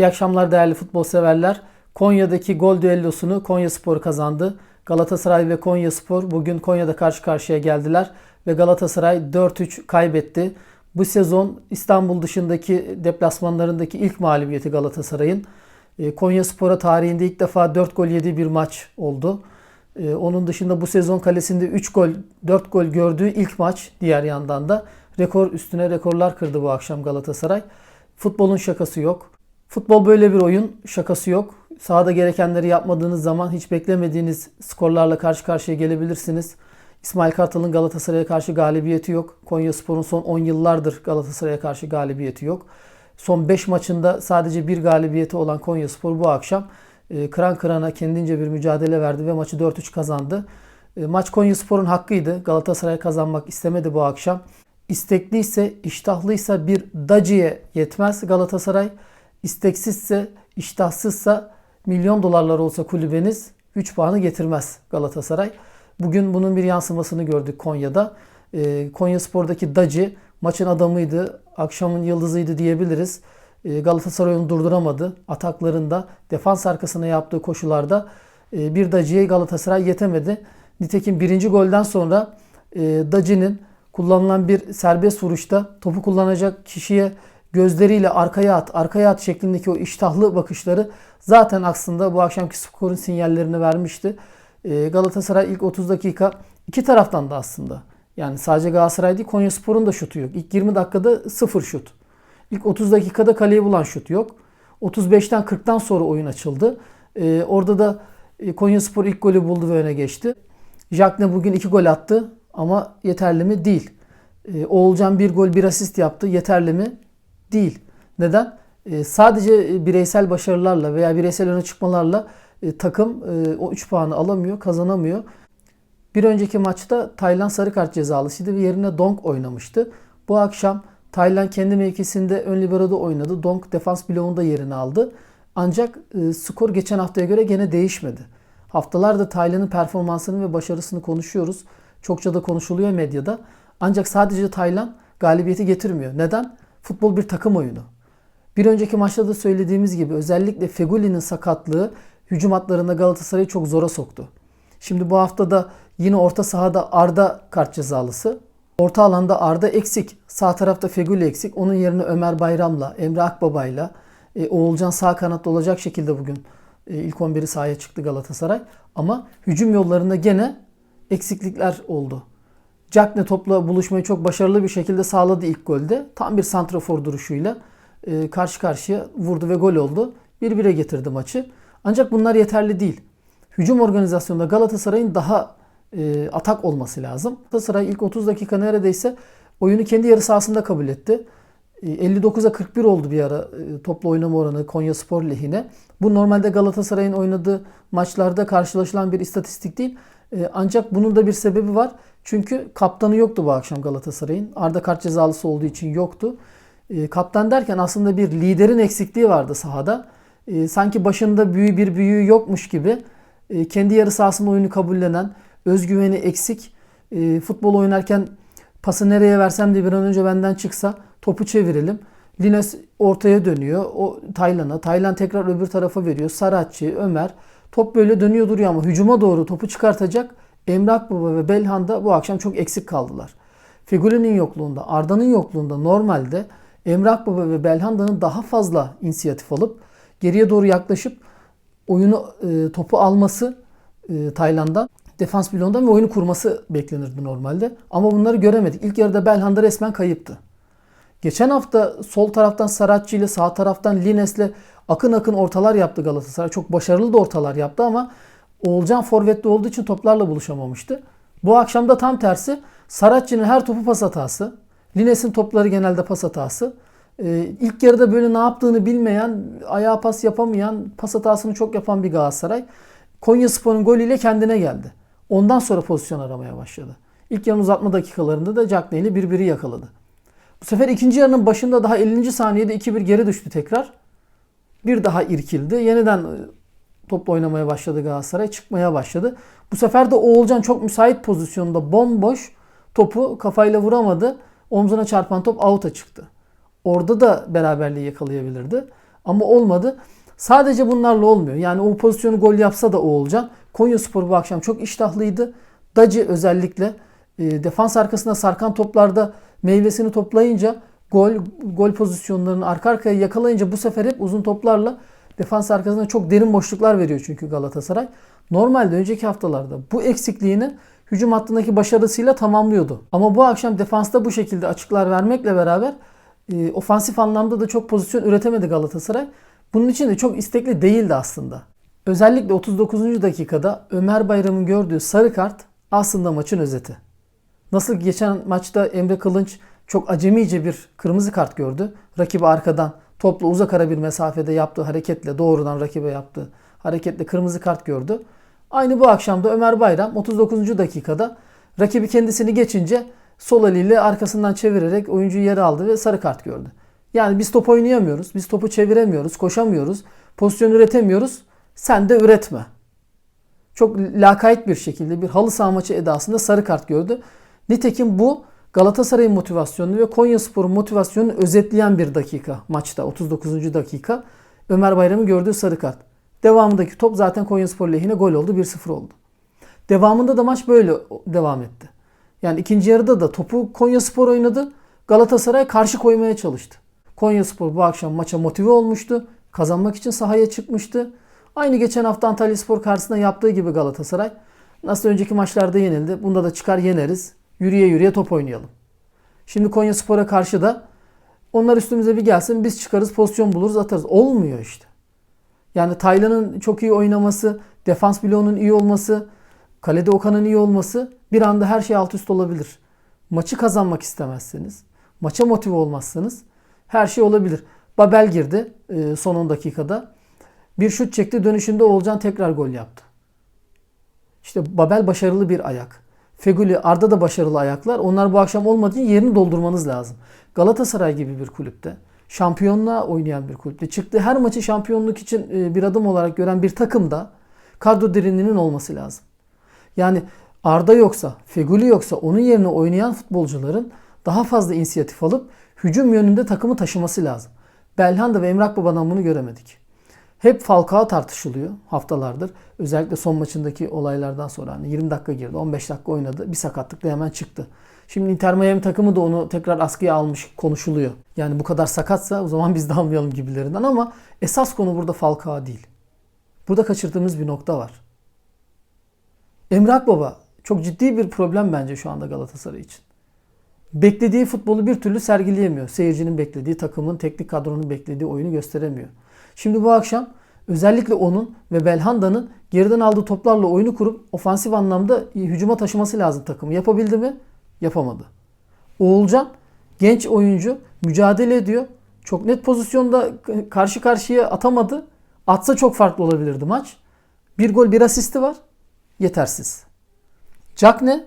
İyi akşamlar değerli futbol severler. Konya'daki gol düellosunu Konya Spor kazandı. Galatasaray ve Konya Spor bugün Konya'da karşı karşıya geldiler ve Galatasaray 4-3 kaybetti. Bu sezon İstanbul dışındaki deplasmanlarındaki ilk mağlubiyeti Galatasaray'ın. E, Konya Spor'a tarihinde ilk defa 4 gol yediği bir maç oldu. E, Onun dışında bu sezon kalesinde 3 gol, 4 gol gördüğü ilk maç diğer yandan da rekor üstüne rekorlar kırdı bu akşam Galatasaray. Futbolun şakası yok. Futbol böyle bir oyun, şakası yok. Sahada gerekenleri yapmadığınız zaman hiç beklemediğiniz skorlarla karşı karşıya gelebilirsiniz. İsmail Kartal'ın Galatasaray'a karşı galibiyeti yok. Konya Spor'un son 10 yıllardır Galatasaray'a karşı galibiyeti yok. Son 5 maçında sadece bir galibiyeti olan Konya Spor bu akşam e, kıran kırana kendince bir mücadele verdi ve maçı 4-3 kazandı. E, Maç Konya Spor'un hakkıydı. Galatasaray kazanmak istemedi bu akşam. İstekliyse, iştahlıysa bir Daci'ye yetmez Galatasaray. İsteksizse, iştahsızsa milyon dolarlar olsa kulübeniz 3 puanı getirmez Galatasaray. Bugün bunun bir yansımasını gördük Konya'da. Ee, Konya Spor'daki Daci maçın adamıydı, akşamın yıldızıydı diyebiliriz. Onu durduramadı. Ataklarında, defans arkasına yaptığı koşularda e, bir Daci'ye Galatasaray yetemedi. Nitekim birinci golden sonra e, Daci'nin kullanılan bir serbest vuruşta topu kullanacak kişiye gözleriyle arkaya at, arkaya at şeklindeki o iştahlı bakışları zaten aslında bu akşamki skorun sinyallerini vermişti. Ee, Galatasaray ilk 30 dakika iki taraftan da aslında. Yani sadece Galatasaray değil Konya Spor'un da şutu yok. İlk 20 dakikada sıfır şut. İlk 30 dakikada kaleyi bulan şut yok. 35'ten 40'tan sonra oyun açıldı. Ee, orada da e, Konya Spor ilk golü buldu ve öne geçti. Jackne bugün iki gol attı ama yeterli mi? Değil. Ee, Oğulcan bir gol bir asist yaptı. Yeterli mi? Değil. Neden? Ee, sadece bireysel başarılarla veya bireysel öne çıkmalarla e, takım e, o 3 puanı alamıyor, kazanamıyor. Bir önceki maçta Taylan sarı kart cezalısıydı ve yerine Donk oynamıştı. Bu akşam Taylan kendi mevkisinde ön libero'da oynadı. Donk defans bloğunda yerini aldı. Ancak e, skor geçen haftaya göre gene değişmedi. Haftalarda Taylan'ın performansını ve başarısını konuşuyoruz. Çokça da konuşuluyor medyada. Ancak sadece Taylan galibiyeti getirmiyor. Neden? Futbol bir takım oyunu. Bir önceki maçta da söylediğimiz gibi özellikle Feguli'nin sakatlığı hücum hatlarında Galatasaray'ı çok zora soktu. Şimdi bu hafta da yine orta sahada Arda kart cezalısı. Orta alanda Arda eksik. Sağ tarafta Feguli eksik. Onun yerine Ömer Bayram'la, Emre Akbaba'yla, e, Oğulcan sağ kanatta olacak şekilde bugün e, ilk 11'i sahaya çıktı Galatasaray. Ama hücum yollarında gene eksiklikler oldu. Cagne topla buluşmayı çok başarılı bir şekilde sağladı ilk golde. Tam bir santrafor duruşuyla e, karşı karşıya vurdu ve gol oldu. 1-1'e getirdi maçı. Ancak bunlar yeterli değil. Hücum organizasyonunda Galatasaray'ın daha e, atak olması lazım. Galatasaray ilk 30 dakika neredeyse oyunu kendi yarı sahasında kabul etti. E, 59'a 41 oldu bir ara e, topla oynama oranı Konya Spor lehine. Bu normalde Galatasaray'ın oynadığı maçlarda karşılaşılan bir istatistik değil. E, ancak bunun da bir sebebi var. Çünkü kaptanı yoktu bu akşam Galatasaray'ın. Arda kart cezalısı olduğu için yoktu. E, kaptan derken aslında bir liderin eksikliği vardı sahada. E, sanki başında büyü bir büyüğü yokmuş gibi e, kendi yarı sahasında oyunu kabullenen, özgüveni eksik, e, futbol oynarken pası nereye versem de bir an önce benden çıksa topu çevirelim. Lines ortaya dönüyor. O Taylan'a. Taylan tekrar öbür tarafa veriyor. Saratçı, Ömer. Top böyle dönüyor duruyor ama hücuma doğru topu çıkartacak Emre Akbaba ve Belhan da bu akşam çok eksik kaldılar. Figuli'nin yokluğunda, Arda'nın yokluğunda normalde Emre Akbaba ve Belhanda'nın daha fazla inisiyatif alıp geriye doğru yaklaşıp oyunu e, topu alması e, Tayland'dan defans bloğundan ve oyunu kurması beklenirdi normalde. Ama bunları göremedik. İlk yarıda Belhanda resmen kayıptı. Geçen hafta sol taraftan Saratçı ile sağ taraftan Lines'le akın akın ortalar yaptı Galatasaray. Çok başarılı da ortalar yaptı ama Oğulcan forvetli olduğu için toplarla buluşamamıştı. Bu akşam da tam tersi. Saratçı'nın her topu pas hatası. Lines'in topları genelde pas hatası. Ee, ilk yarıda böyle ne yaptığını bilmeyen, ayağa pas yapamayan, pas hatasını çok yapan bir Galatasaray. Konya Spor'un golüyle kendine geldi. Ondan sonra pozisyon aramaya başladı. İlk yarının uzatma dakikalarında da Cagney ile birbiri yakaladı. Bu sefer ikinci yarının başında daha 50. saniyede 2-1 geri düştü tekrar. Bir daha irkildi. Yeniden topla oynamaya başladı Galatasaray. Çıkmaya başladı. Bu sefer de Oğulcan çok müsait pozisyonda bomboş topu kafayla vuramadı. Omzuna çarpan top out'a çıktı. Orada da beraberliği yakalayabilirdi. Ama olmadı. Sadece bunlarla olmuyor. Yani o pozisyonu gol yapsa da o olacak. Konya Spor bu akşam çok iştahlıydı. Dacı özellikle e, defans arkasında sarkan toplarda meyvesini toplayınca gol gol pozisyonlarını arka arkaya yakalayınca bu sefer hep uzun toplarla defans arkasında çok derin boşluklar veriyor çünkü Galatasaray. Normalde önceki haftalarda bu eksikliğini hücum hattındaki başarısıyla tamamlıyordu. Ama bu akşam defansta bu şekilde açıklar vermekle beraber e, ofansif anlamda da çok pozisyon üretemedi Galatasaray. Bunun için de çok istekli değildi aslında. Özellikle 39. dakikada Ömer Bayram'ın gördüğü sarı kart aslında maçın özeti. Nasıl geçen maçta Emre Kılınç çok acemice bir kırmızı kart gördü. Rakibi arkadan topla uzak ara bir mesafede yaptığı hareketle doğrudan rakibe yaptığı hareketle kırmızı kart gördü. Aynı bu akşam da Ömer Bayram 39. dakikada rakibi kendisini geçince sol eliyle arkasından çevirerek oyuncuyu yere aldı ve sarı kart gördü. Yani biz top oynayamıyoruz, biz topu çeviremiyoruz, koşamıyoruz, pozisyon üretemiyoruz. Sen de üretme. Çok lakayt bir şekilde bir halı saha maçı edasında sarı kart gördü. Nitekim bu Galatasaray'ın motivasyonunu ve Konyaspor'un motivasyonunu özetleyen bir dakika maçta 39. dakika. Ömer Bayram'ın gördüğü sarı kart. Devamındaki top zaten Konyaspor lehine gol oldu 1-0 oldu. Devamında da maç böyle devam etti. Yani ikinci yarıda da topu Konyaspor oynadı. Galatasaray karşı koymaya çalıştı. Konyaspor bu akşam maça motive olmuştu. Kazanmak için sahaya çıkmıştı. Aynı geçen hafta Antalya Spor karşısında yaptığı gibi Galatasaray. Nasıl önceki maçlarda yenildi. Bunda da çıkar yeneriz. Yürüye yürüye top oynayalım. Şimdi Konya Spor'a karşı da onlar üstümüze bir gelsin biz çıkarız pozisyon buluruz atarız. Olmuyor işte. Yani Taylan'ın çok iyi oynaması, defans bloğunun iyi olması, kalede Okan'ın iyi olması bir anda her şey alt üst olabilir. Maçı kazanmak istemezseniz, maça motive olmazsanız her şey olabilir. Babel girdi e, son 10 dakikada. Bir şut çekti dönüşünde Oğulcan tekrar gol yaptı. İşte Babel başarılı bir ayak. Feguli, Arda da başarılı ayaklar. Onlar bu akşam olmadığı için yerini doldurmanız lazım. Galatasaray gibi bir kulüpte, şampiyonluğa oynayan bir kulüpte, çıktığı her maçı şampiyonluk için e, bir adım olarak gören bir takımda kadro derinliğinin olması lazım. Yani Arda yoksa, Feguli yoksa onun yerine oynayan futbolcuların daha fazla inisiyatif alıp hücum yönünde takımı taşıması lazım. Belhanda ve Emrah Baba'dan bunu göremedik. Hep Falcao tartışılıyor haftalardır. Özellikle son maçındaki olaylardan sonra hani 20 dakika girdi, 15 dakika oynadı. Bir sakatlıkla hemen çıktı. Şimdi Inter Miami takımı da onu tekrar askıya almış konuşuluyor. Yani bu kadar sakatsa o zaman biz de almayalım gibilerinden ama esas konu burada Falcao değil. Burada kaçırdığımız bir nokta var. Emrah Baba çok ciddi bir problem bence şu anda Galatasaray için. Beklediği futbolu bir türlü sergileyemiyor. Seyircinin beklediği, takımın, teknik kadronun beklediği oyunu gösteremiyor. Şimdi bu akşam özellikle onun ve Belhanda'nın geriden aldığı toplarla oyunu kurup ofansif anlamda hücuma taşıması lazım takımı. Yapabildi mi? Yapamadı. Oğulcan genç oyuncu mücadele ediyor. Çok net pozisyonda karşı karşıya atamadı. Atsa çok farklı olabilirdi maç. Bir gol bir asisti var. Yetersiz. Jack ne?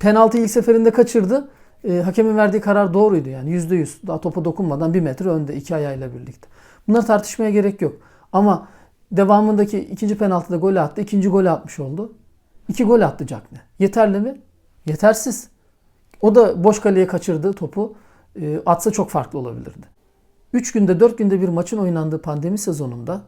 Penaltı ilk seferinde kaçırdı. E, hakemin verdiği karar doğruydu yani %100. Daha topa dokunmadan bir metre önde iki ayağıyla birlikte. Bunları tartışmaya gerek yok. Ama devamındaki ikinci penaltıda gol attı. ikinci gol atmış oldu. İki gol attı Cagne. Yeterli mi? Yetersiz. O da boş kaleye kaçırdı topu. E, atsa çok farklı olabilirdi. 3 günde 4 günde bir maçın oynandığı pandemi sezonunda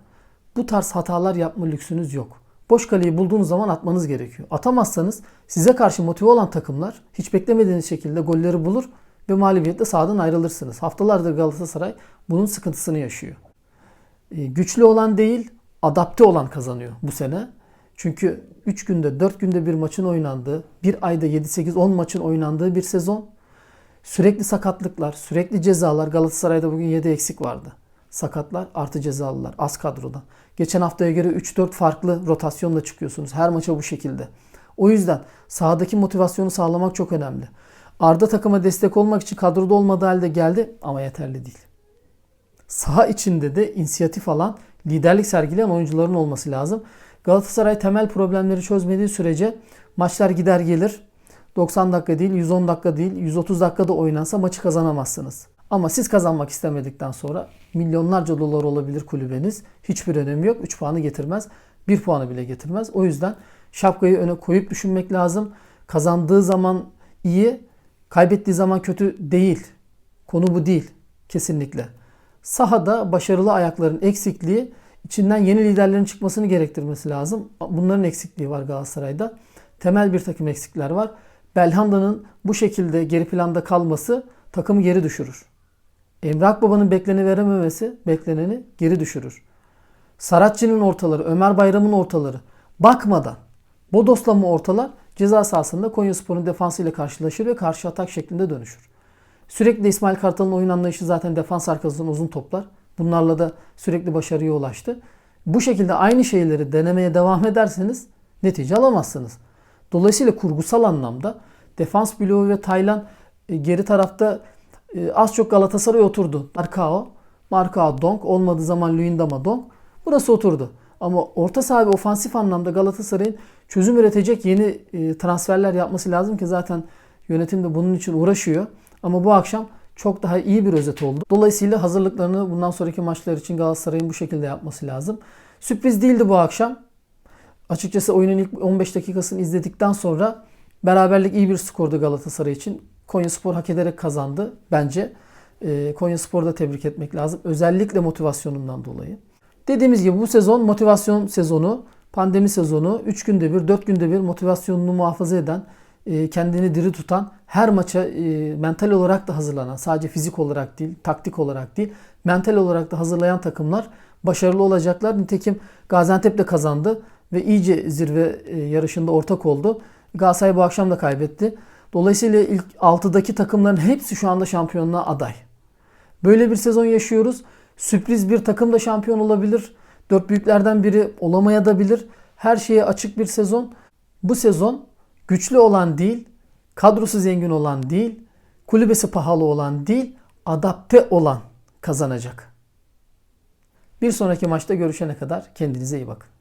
bu tarz hatalar yapma lüksünüz yok. Boş kaleyi bulduğunuz zaman atmanız gerekiyor. Atamazsanız size karşı motive olan takımlar hiç beklemediğiniz şekilde golleri bulur ve mağlubiyetle sahadan ayrılırsınız. Haftalardır Galatasaray bunun sıkıntısını yaşıyor. E, güçlü olan değil, adapte olan kazanıyor bu sene. Çünkü 3 günde 4 günde bir maçın oynandığı, bir ayda 7-8-10 maçın oynandığı bir sezon. Sürekli sakatlıklar, sürekli cezalar. Galatasaray'da bugün 7 eksik vardı. Sakatlar artı cezalılar az kadroda. Geçen haftaya göre 3-4 farklı rotasyonla çıkıyorsunuz. Her maça bu şekilde. O yüzden sahadaki motivasyonu sağlamak çok önemli. Arda takıma destek olmak için kadroda olmadığı halde geldi ama yeterli değil. Saha içinde de inisiyatif alan, liderlik sergileyen oyuncuların olması lazım. Galatasaray temel problemleri çözmediği sürece maçlar gider gelir. 90 dakika değil, 110 dakika değil, 130 dakikada oynansa maçı kazanamazsınız. Ama siz kazanmak istemedikten sonra milyonlarca dolar olabilir kulübeniz. Hiçbir önemi yok. 3 puanı getirmez. 1 puanı bile getirmez. O yüzden şapkayı öne koyup düşünmek lazım. Kazandığı zaman iyi, kaybettiği zaman kötü değil. Konu bu değil. Kesinlikle. Sahada başarılı ayakların eksikliği içinden yeni liderlerin çıkmasını gerektirmesi lazım. Bunların eksikliği var Galatasaray'da. Temel bir takım eksikler var. Belhanda'nın bu şekilde geri planda kalması takımı geri düşürür. Emre Akbaba'nın bekleni verememesi bekleneni geri düşürür. Saratçı'nın ortaları, Ömer Bayram'ın ortaları bakmadan Bodos'la mı ortalar ceza sahasında Konyaspor'un defansıyla karşılaşır ve karşı atak şeklinde dönüşür. Sürekli İsmail Kartal'ın oyun anlayışı zaten defans arkasından uzun toplar. Bunlarla da sürekli başarıya ulaştı. Bu şekilde aynı şeyleri denemeye devam ederseniz netice alamazsınız. Dolayısıyla kurgusal anlamda defans bloğu ve Taylan e, geri tarafta e, az çok Galatasaray oturdu. Marcao, Marcao Donk, olmadığı zaman Luyendama Donk. Burası oturdu. Ama orta saha ve ofansif anlamda Galatasaray'ın çözüm üretecek yeni e, transferler yapması lazım ki zaten yönetim de bunun için uğraşıyor. Ama bu akşam çok daha iyi bir özet oldu. Dolayısıyla hazırlıklarını bundan sonraki maçlar için Galatasaray'ın bu şekilde yapması lazım. Sürpriz değildi bu akşam. Açıkçası oyunun ilk 15 dakikasını izledikten sonra beraberlik iyi bir skordu Galatasaray için. Konyaspor hak ederek kazandı bence. E, Konyaspor'u da tebrik etmek lazım. Özellikle motivasyonundan dolayı. Dediğimiz gibi bu sezon motivasyon sezonu, pandemi sezonu 3 günde bir, 4 günde bir motivasyonunu muhafaza eden, kendini diri tutan, her maça e, mental olarak da hazırlanan, sadece fizik olarak değil, taktik olarak değil, mental olarak da hazırlayan takımlar başarılı olacaklar. Nitekim Gaziantep de kazandı ve iyice zirve e, yarışında ortak oldu. Galatasaray bu akşam da kaybetti. Dolayısıyla ilk 6'daki takımların hepsi şu anda şampiyonluğa aday. Böyle bir sezon yaşıyoruz. Sürpriz bir takım da şampiyon olabilir. Dört büyüklerden biri olamaya da bilir. Her şeye açık bir sezon. Bu sezon güçlü olan değil, kadrosu zengin olan değil, kulübesi pahalı olan değil, adapte olan kazanacak. Bir sonraki maçta görüşene kadar kendinize iyi bakın.